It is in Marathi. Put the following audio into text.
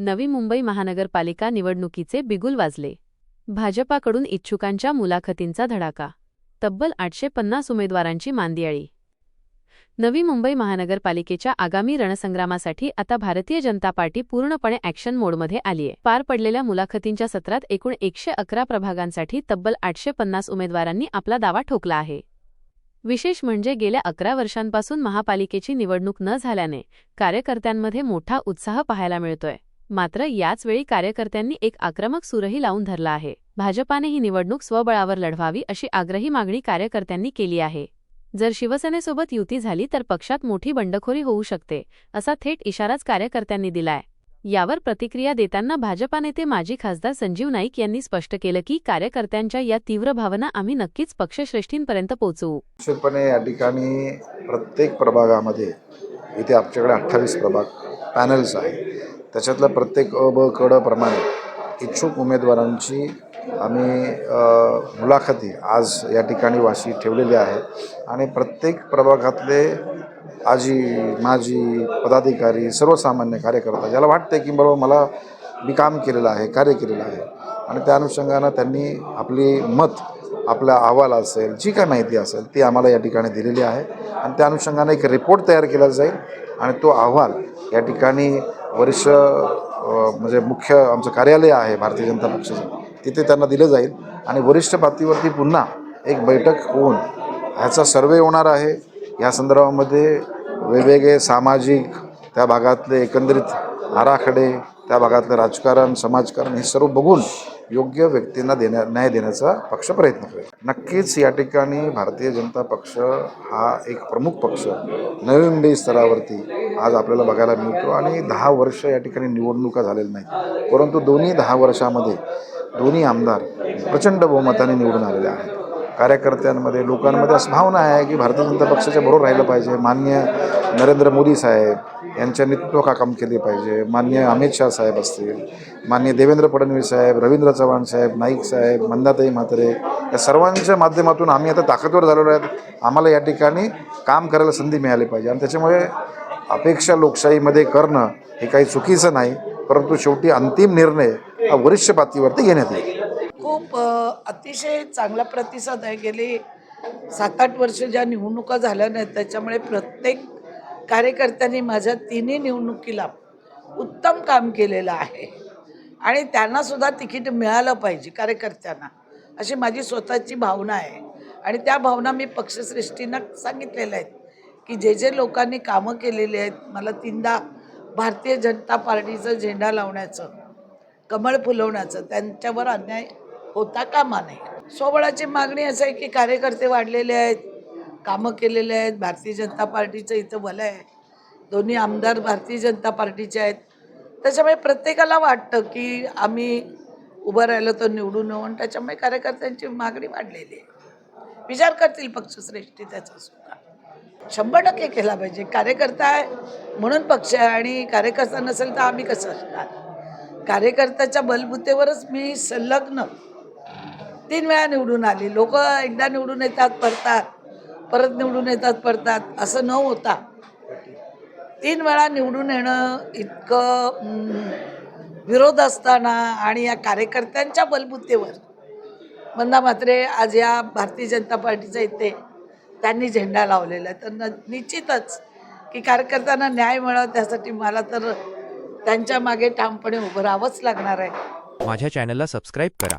नवी मुंबई महानगरपालिका निवडणुकीचे बिगुल वाजले. भाजपाकडून इच्छुकांच्या मुलाखतींचा धडाका. तब्बल आठशे पन्नास उमेदवारांची मांदियाळी. नवी मुंबई महानगरपालिकेच्या आगामी रणसंग्रामासाठी आता भारतीय जनता पार्टी पूर्णपणे ॲक्शन मोडमध्ये आलीय. पार पडलेल्या मुलाखतींच्या सत्रात एकूण एकशे अकरा प्रभागांसाठी तब्बल आठशे पन्नास उमेदवारांनी आपला दावा ठोकला आहे. विशेष म्हणजे गेल्या अकरा वर्षांपासून महापालिकेची निवडणूक न झाल्याने कार्यकर्त्यांमध्ये मोठा उत्साह पाहायला मिळतोय. मात्र याचवेळी कार्यकर्त्यांनी एक आक्रमक सूरही लावून धरला आहे. भाजपाने ही निवडणूक स्वबळावर लढवावी अशी आग्रही मागणी कार्यकर्त्यांनी केली आहे. जर शिवसेनेसोबत युती झाली तर पक्षात मोठी बंडखोरी होऊ शकते असा थेट इशाराच कार्यकर्त्यांनी दिलाय. यावर प्रतिक्रिया देताना भाजपा नेते माजी खासदार संजीव नाईक यांनी स्पष्ट केलं की कार्यकर्त्यांच्या या तीव्र भावना आम्ही नक्कीच पक्षश्रेष्ठींपर्यंत पोहोचवू. निश्चितपणे या ठिकाणी प्रत्येक प्रभागामध्ये इथे आमच्याकडे अठ्ठावीस प्रभाग पॅनल्स आहेत. त्याच्यातल्या प्रत्येक अ ब कडप्रमाणे इच्छुक उमेदवारांची आम्ही मुलाखती आज या ठिकाणी वाशी ठेवलेली आहे. आणि प्रत्येक प्रभागातले आजी माजी पदाधिकारी सर्वसामान्य कार्यकर्ता ज्याला वाटते की बरोबर मला मी काम केलेलं आहे कार्य केलेलं आहे. आणि त्या अनुषंगानं त्यांनी आपली मत आपला अहवाल असेल जी काय माहिती असेल ती आम्हाला या ठिकाणी दिलेली आहे. आणि त्या अनुषंगाने एक रिपोर्ट तयार केला जाईल आणि तो अहवाल या ठिकाणी वरिष्ठ म्हणजे मुख्य आमचं कार्यालय आहे भारतीय जनता पक्षाचं. तिथे त्यांना दिलं जाईल. आणि वरिष्ठ पातळीवरती पुन्हा एक बैठक होऊन ह्याचा सर्वे होणार आहे. या संदर्भामध्ये वेगवेगळे सामाजिक त्या भागातले एकंदरीत आराखडे त्या भागातलं राजकारण समाजकारण हे सर्व बघून योग्य व्यक्तींना देण्या न्याय देण्याचा पक्ष प्रयत्न करेल. नक्कीच या ठिकाणी भारतीय जनता पक्ष हा एक प्रमुख पक्ष. नवी मुंबई स्तरावरती आज आपल्याला बघायला मिळतो आणि दहा वर्ष या ठिकाणी निवडणुका झालेल्या नाहीत. परंतु दोन्ही दहा वर्षामध्ये दोन्ही आमदार प्रचंड बहुमताने निवडून आलेले आहेत. कार्यकर्त्यांमध्ये लोकांमध्ये असं भावना आहे की भारतीय जनता पक्षाच्या बरोबर राहिलं पाहिजे. मान्य नरेंद्र मोदी साहेब यांच्या नेतृत्व काम केले पाहिजे. मान्य अमित शाह साहेब असतील मान्य देवेंद्र फडणवीस साहेब रवींद्र चव्हाण साहेब नाईक साहेब मंदाताई म्हात्रे या सर्वांच्या माध्यमातून आम्ही आता ताकदवर झालेलो आहेत. आम्हाला या ठिकाणी काम करायला संधी मिळाली पाहिजे. आणि त्याच्यामुळे अपेक्षा लोकशाहीमध्ये करणं हे काही चुकीचं नाही परंतु शेवटी अंतिम निर्णय हा वरिष्ठ पातळीवरती घेण्यात येईल. खूप अतिशय चांगला प्रतिसाद आहे. गेली सात आठ वर्ष ज्या निवडणुका झाल्या नाहीत त्याच्यामुळे प्रत्येक कार्यकर्त्यांनी माझ्या तिन्ही निवडणुकीला उत्तम काम केलेलं आहे. आणि त्यांनासुद्धा तिकीट मिळालं पाहिजे कार्यकर्त्यांना अशी माझी स्वतःची भावना आहे. आणि त्या भावना मी पक्षश्रेष्ठींना सांगितलेल्या आहेत की जे जे लोकांनी कामं केलेली आहेत मला तीनदा भारतीय जनता पार्टीचा झेंडा लावण्याचं कमळ फुलवण्याचं त्यांच्यावर अन्याय होता कामा नये स्वबळाची मागणी असं आहे की कार्यकर्ते वाढलेले आहेत कामं केलेले आहेत भारतीय जनता पार्टीचं इथं भलं आहे. दोन्ही आमदार भारतीय जनता पार्टीचे आहेत. त्याच्यामुळे प्रत्येकाला वाटतं की आम्ही उभं राहिलो तर निवडून येऊ आणि त्याच्यामुळे कार्यकर्त्यांची मागणी वाढलेली आहे. विचार करतील पक्षश्रेष्ठी त्याचा सुद्धा. शंभर टक्के केला पाहिजे. कार्यकर्ता आहे म्हणून पक्ष आहे आणि कार्यकर्ता नसेल तर आम्ही कसं असणार? कार्यकर्त्याच्या बलबुतेवरच मी संलग्न तीन वेळा निवडून आली. लोक एकदा निवडून येतात पडतात. परत निवडून येतात पडतात. असं न होता तीन वेळा निवडून येणं इतकं विरोध असताना आणि या कार्यकर्त्यांच्या बलबुतेवर. मंदा मात्रे आज या भारतीय जनता पार्टीच्या इथे त्यांनी झेंडा लावलेला आहे. तर न निश्चितच की कार्यकर्त्यांना न्याय मिळावा त्यासाठी मला तर त्यांच्या मागे ठामपणे उभं राहावंच लागणार आहे. माझ्या चॅनलला सबस्क्राईब करा.